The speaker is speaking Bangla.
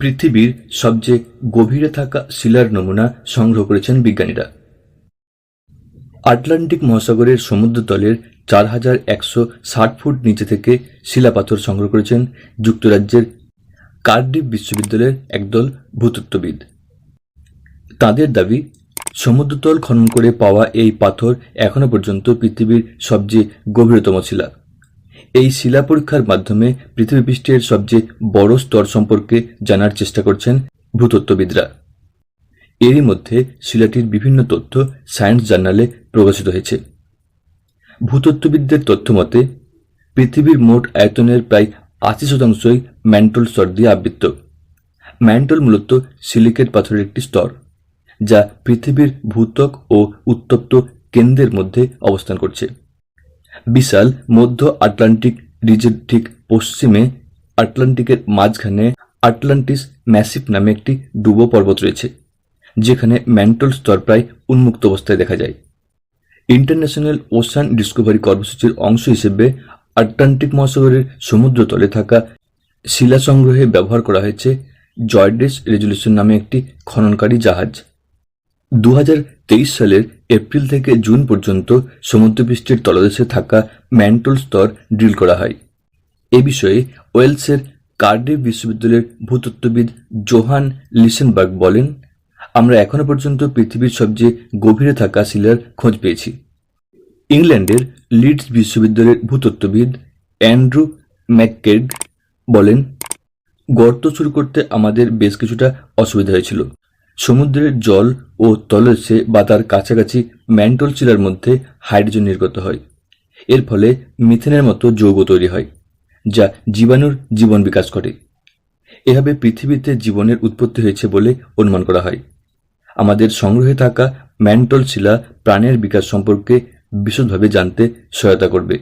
পৃথিবীর সবচেয়ে গভীরে থাকা শিলার নমুনা সংগ্রহ করেছেন বিজ্ঞানীরা। আটলান্টিক মহাসাগরের সমুদ্রতলের চার হাজার একশো ষাট ফুট নিচে থেকে শিলাপাথর সংগ্রহ করেছেন যুক্তরাজ্যের কার্ডিফ বিশ্ববিদ্যালয়ের একদল ভূতত্ত্ববিদ। তাদের দাবি, সমুদ্রতল খনন করে পাওয়া এই পাথর এখনও পর্যন্ত পৃথিবীর সবচেয়ে গভীরতম শিলা। এই শিলা পরীক্ষার মাধ্যমে পৃথিবী পৃষ্ঠের সবচেয়ে বড় স্তর সম্পর্কে জানার চেষ্টা করছেন ভূতত্ত্ববিদরা। এরই মধ্যে শিলাটির বিভিন্ন তথ্য সায়েন্স জার্নালে প্রকাশিত হয়েছে। ভূতত্ত্ববিদদের তথ্য মতে, পৃথিবীর মোট আয়তনের প্রায় আশি শতাংশই ম্যান্টল স্তর দিয়ে আবৃত ম্যান্টল মূলত সিলিকেট পাথরের একটি স্তর, যা পৃথিবীর ভূত্বক ও উত্তপ্ত কেন্দ্রের মধ্যে অবস্থান করছে। বিশাল মধ্য আটলান্টিক রিজের ঠিক পশ্চিমে আটলান্টিকের মাঝখানে আটলান্টিস ম্যাসিভ নামে একটি ডুবো পর্বত রয়েছে, যেখানে ম্যান্টল স্তর প্রায় উন্মুক্ত অবস্থায় দেখা যায়। ইন্টারন্যাশনাল ওশান ডিসকভারি কর্মসূচির অংশ হিসেবে আটলান্টিক মহাসাগরের সমুদ্রতলে থাকা শিলা সংগ্রহে ব্যবহার করা হয়েছে জয়ডেস রেজুলেশন নামে একটি খননকারী জাহাজ। দু হাজার তেইশ সালের এপ্রিল থেকে জুন পর্যন্ত সমুদ্রপৃষ্ঠের তলদেশে থাকা ম্যান্টল স্তর ড্রিল করা হয়। এ বিষয়ে ওয়েলসের কার্ডিফ বিশ্ববিদ্যালয়ের ভূতত্ত্ববিদ জোহান লিসেনবার্গ বলেন, আমরা এখনও পর্যন্ত পৃথিবীর সবচেয়ে গভীরে থাকা শিলার খোঁজ পেয়েছি। ইংল্যান্ডের লিডস বিশ্ববিদ্যালয়ের ভূতত্ত্ববিদ অ্যান্ড্রু ম্যাককেগ বলেন, গর্ত শুরু করতে আমাদের বেশ কিছুটা অসুবিধা হয়েছিল। সমুদ্রের জল ও তলদেশে বা তার কাছাকাছি ম্যান্টল শিলার মধ্যে হাইড্রোজেন নির্গত হয়। এর ফলে মিথেনের মতো যৌগ তৈরি হয়, যা জীবাণুর জীবন বিকাশ করে এভাবে পৃথিবীতে জীবনের উৎপত্তি হয়েছে বলে অনুমান করা হয়। আমাদের সংগ্রহে থাকা ম্যান্টল শিলা প্রাণের বিকাশ সম্পর্কে বিশদভাবে জানতে সহায়তা করবে।